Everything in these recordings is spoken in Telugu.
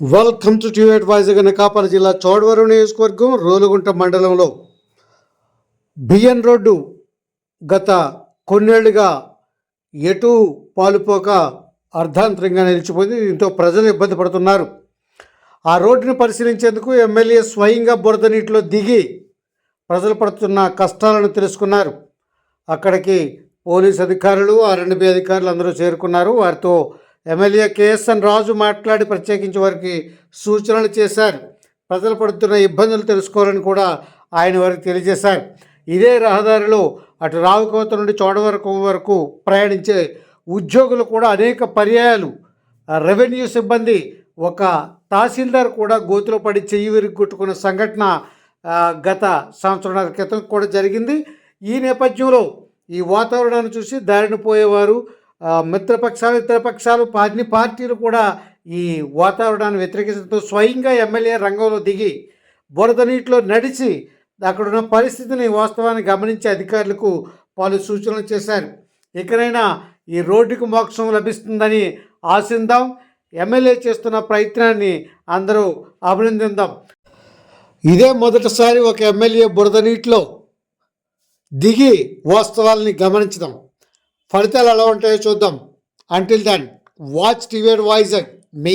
Welcome to TV advisor Anakapalli జిల్లా చోడవరం నియోజకవర్గం రోలుగుంట మండలంలో బిఎన్ రోడ్డు గత కొన్నేళ్ళుగా ఎటు పాలుపోక అర్ధాంతరంగా నిలిచిపోయింది. దీంతో ప్రజలు ఇబ్బంది పడుతున్నారు. ఆ రోడ్డును పరిశీలించేందుకు ఎమ్మెల్యే స్వయంగా బురద నీటిలో దిగి ప్రజలు పడుతున్న కష్టాలను తెలుసుకున్నారు. అక్కడికి పోలీస్ అధికారులు ఆర్ఎండ్బి అధికారులు అందరూ చేరుకున్నారు. వారితో ఎమ్మెల్యే కేఎస్ఎన్ రాజు మాట్లాడి ప్రత్యేకించి వారికి సూచనలు చేశారు. ప్రజలు పడుతున్న ఇబ్బందులు తెలుసుకోవాలని కూడా ఆయన వారికి తెలియజేశారు. ఇదే రహదారిలో అటు రావుకోత నుండి చోడవరకం వరకు ప్రయాణించే ఉద్యోగులు కూడా అనేక పర్యాయాలు. రెవెన్యూ సిబ్బంది ఒక తహసీల్దార్ కూడా గోతులో పడి చెయ్యి విరిగొట్టుకున్న సంఘటన గత సంవత్సరాల క్రితం కూడా జరిగింది. ఈ నేపథ్యంలో ఈ వాతావరణాన్ని చూసి దారిన పోయేవారు మిత్రపక్షాలు మిత్రపక్షాలు ఇతరపక్షాలు అన్ని పార్టీలు కూడా ఈ వాతావరణాన్ని వ్యతిరేకించడంతో స్వయంగా ఎమ్మెల్యే రంగంలో దిగి బురద నీటిలో నడిచి అక్కడున్న పరిస్థితిని వాస్తవాన్ని గమనించి అధికారులకు పలు సూచనలు చేశారు. ఇకనైనా ఈ రోడ్డుకు మోక్షం లభిస్తుందని ఆశిందాం. ఎమ్మెల్యే చేస్తున్న ప్రయత్నాన్ని అందరూ అభినందిద్దాం ఇదే మొదటిసారి ఒక ఎమ్మెల్యే బురద నీటిలో దిగి వాస్తవాల్ని గమనించదాం. ఫలితాలు ఎలా ఉంటాయో చూద్దాం. Until then watch TV voice మీ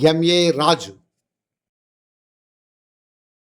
ఎంఏ రాజు.